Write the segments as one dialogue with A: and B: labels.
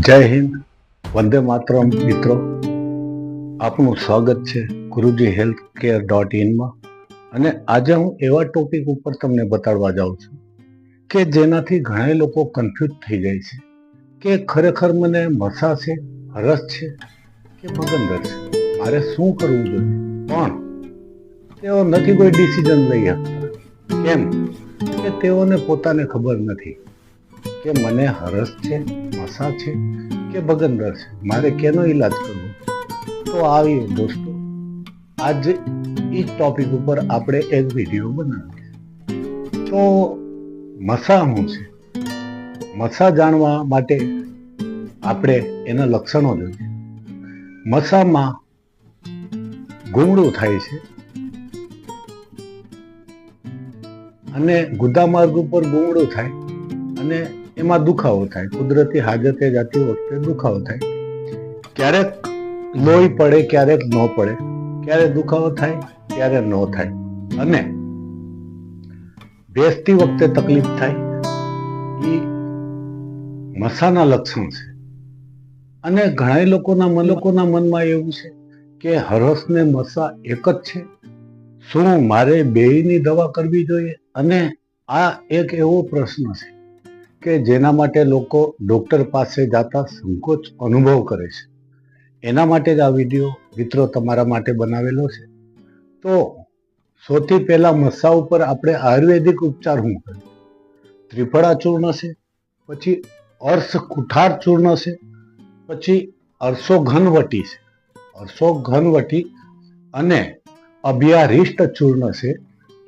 A: જય હિન્દ. વંદે માતરમ મિત્રો. આપનું સ્વાગત છે ગુરુજી હેલ્થ કેર ડોટ ઇનમાં અને આજે હું એવા ટોપિક ઉપર તમને બતાડવા જાઉં છું કે જેનાથી ઘણા લોકો કન્ફ્યુઝ થઈ જાય છે, કે ખરેખર મને મસા છે રસ છે કે મગંદર છે. મારે શું કરવું જોઈએ? પણ તેઓ નથી કોઈ ડિસિઝન લઈ શકતા. કેમ? કે તેઓને પોતાને ખબર નથી. કે મને હરસ છે, મસા છે કે બગંદર છે? મારે કેનો ઈલાજ કરવો? તો આવી દોસ્તો, આજ એ ટોપિક ઉપર આપણે એક વીડિયો બનાવીએ. તો મસા શું છે? મસા જાણવા માટે આપણે એના લક્ષણો જોઈએ. મસામાં ગુંગળું થાય છે. અને ગુદા માર્ગ ઉપર ગુંગળું થાય. અને એમાં દુખાવો થાય. કુદરતી હાજતે જતી વખતે દુખાવો થાય. ક્યારેક લોહી પડે, ક્યારેક ન પડે. ક્યારે દુખાવો થાય, ક્યારે ન થાય. અને બેસતી વખતે તકલીફ થાય. એ મસાના લક્ષણ છે. અને ઘણા લોકોના મન, લોકોના મનમાં એવું છે કે હરસ ને મસા એક જ છે. શું મારે બેયની દવા કરવી જોઈએ? અને આ એક એવો પ્રશ્ન છે. કે જેના માટે લોકો ડોક્ટર પાસે જતા સંકોચ અનુભવ કરે છે. એના માટે જ આ વીડિયો મિત્રો તમારા માટે બનાવેલો છે. તો સૌથી પહેલાં મસા ઉપર આપણે આયુર્વેદિક ઉપચાર શું કરીએ ત્રિફળા ચૂર્ણ છે, પછી અર્શ કુઠાર ચૂર્ણ છે, પછી અરસો ઘનવટી છે. અરસો ઘનવટી અને અભ્યારિષ્ટ ચૂર્ણ છે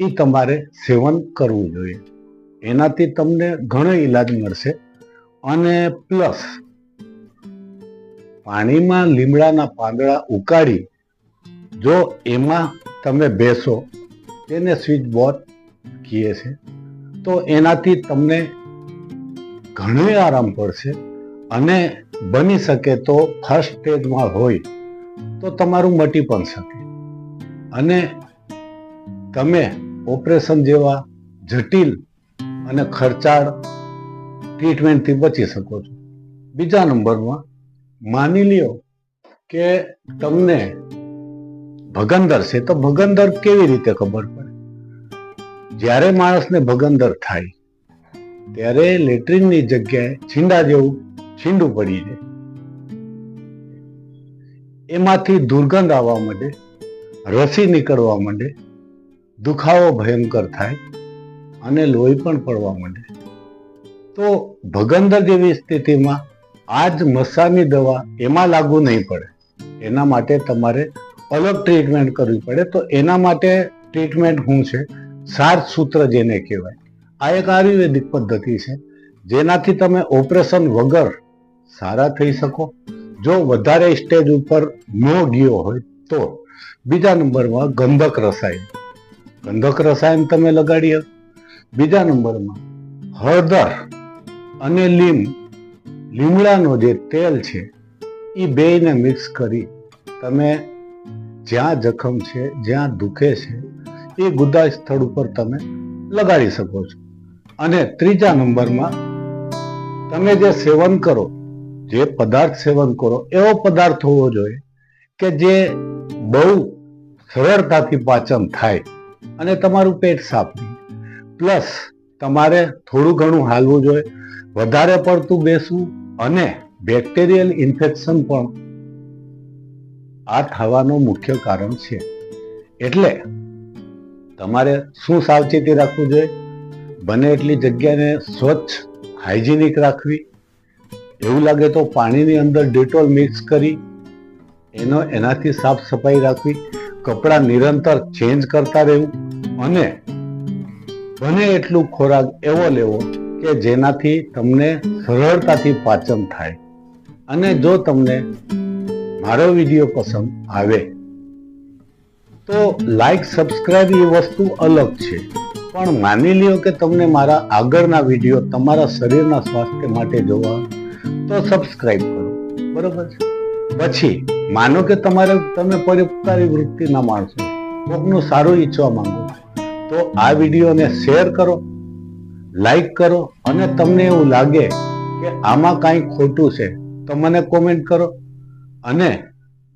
A: એ તમારે સેવન કરવું જોઈએ. એનાથી તમને ઘણો ઈલાજ મળશે. અને પ્લસ, પાણીમાં લીમડાના પાંદડા ઉકાળી, જો એમાં તમે બેસો, તેને સ્વિચ બોર્ડ કહીએ છે, તો એનાથી તમને ઘણો આરામ પડશે. અને બની શકે તો ફર્સ્ટ સ્ટેજમાં હોય, તો તમારું મટી પણ શકે. અને તમે ઓપરેશન જેવા જટિલ અને ખર્ચાળ ટ્રીટમેન્ટથી બચી શકો છો. બીજા નંબરમાં માની લ્યો કે તમને ભગંદર છે, તો ભગંદર કેવી રીતે ખબર પડે? જ્યારે માણસને ભગંદર થાય, ત્યારે લેટ્રિનની જગ્યાએ છીંડા જેવું છીંડું પડી જાય. એમાંથી દુર્ગંધ આવવા માંડે, રસી નીકળવા માંડે, દુખાવો ભયંકર થાય અને લોહી પણ પડવા માંડે. તો ભગંદર જેવી સ્થિતિમાં આ જ મસાની દવા એમાં લાગુ નહીં પડે. એના માટે તમારે અલગ ટ્રીટમેન્ટ કરવી પડે. તો એના માટે ટ્રીટમેન્ટ શું છે? સાર સૂત્ર જેને કહેવાય. આ એક આયુર્વેદિક પદ્ધતિ છે. જેનાથી તમે ઓપરેશન વગર સારા થઈ શકો. જો વધારે સ્ટેજ ઉપર ન ગયો હોય તો બીજા નંબરમાં ગંધક રસાયણ. ગંધક રસાયણ તમે લગાડી બીજા નંબરમાં હળદર અને લીમ. લીમડાનો જે તેલ છે, એ બેયને મિક્સ કરી તમે જ્યાં જખમ છે, જ્યાં દુખે છે, એ ગુદા સ્થળ ઉપર તમે લગાડી શકો છો. અને ત્રીજા નંબરમાં તમે જે સેવન કરો, જે પદાર્થ સેવન કરો, એવો પદાર્થ હોવો જોઈએ કે જે બહુ સરળતાથી પાચન થાય અને તમારું પેટ સાફ પ્લસ તમારે થોડું ઘણું હાલવું જોઈએ. વધારે પડતું બેસવું અને બેક્ટેરિયલ ઇન્ફેક્શન પણ આ થવાનું મુખ્ય કારણ છે. એટલે તમારે શું સાવચેતી રાખવું જોઈએ? બને એટલી જગ્યાને સ્વચ્છ, હાઇજેનિક રાખવી. એવું લાગે તો પાણીની અંદર ડેટોલ મિક્સ કરી એનો, એનાથી સાફ સફાઈ રાખવી. કપડાં નિરંતર ચેન્જ કરતા રહેવું અને બને એટલું ખોરાક એવો લેવો કે જેનાથી તમને સરળતાથી પાચન થાય. અને જો તમને મારો વીડિયો પસંદ આવે, તો લાઈક સબસ્ક્રાઇબ એ વસ્તુ અલગ છે. પણ માની લ્યો કે તમને મારા આગળના વીડિયો તમારા શરીરના સ્વાસ્થ્ય માટે જોવા, તો સબસ્ક્રાઇબ કરો. બરોબર છે? પછી, માનો કે તમારે તમે પરોપકારી વૃત્તિના માણસો, કોકનું સારું ઈચ્છવા માંગો તો આ વિડીયોને શેર કરો, લાઈક કરો અને તમને એવું લાગે કે આમાં કાંઈ ખોટું છે, તો મને કોમેન્ટ કરો. અને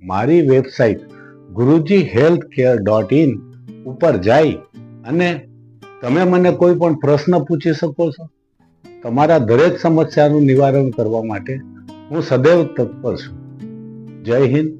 A: મારી website Guruji health care dot in ઉપર જઈ અને તમે મને કોઈ પણ પ્રશ્ન પૂછી શકો છો. તમારા દરેક સમસ્યાનું નિવારણ કરવા માટે હું સદૈવ તત્પર છું. જય હિન્દ.